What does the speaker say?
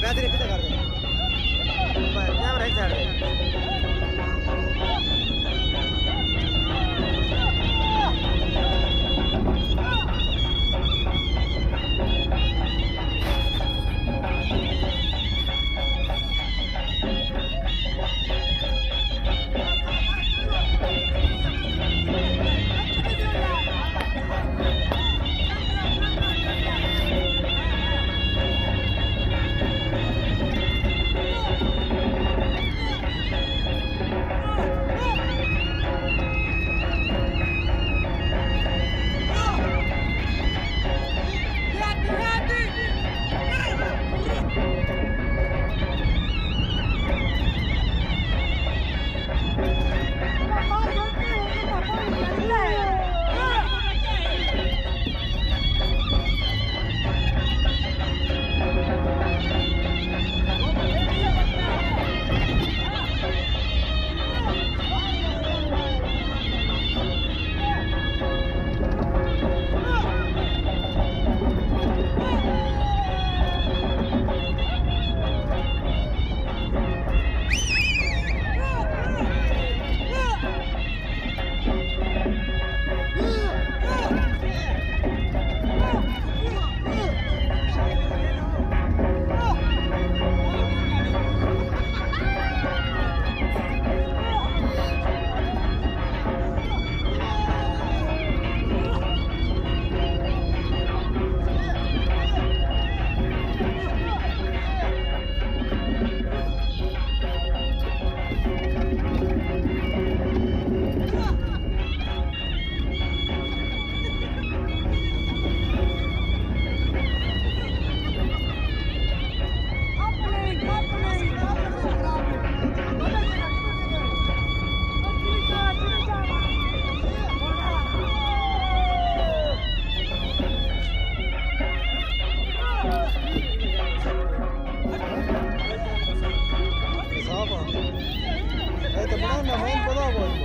ਮੈਂ ਤੇਰੇ ਪਿੱਛੇ ਕਰ ਦੇ 我们不难过。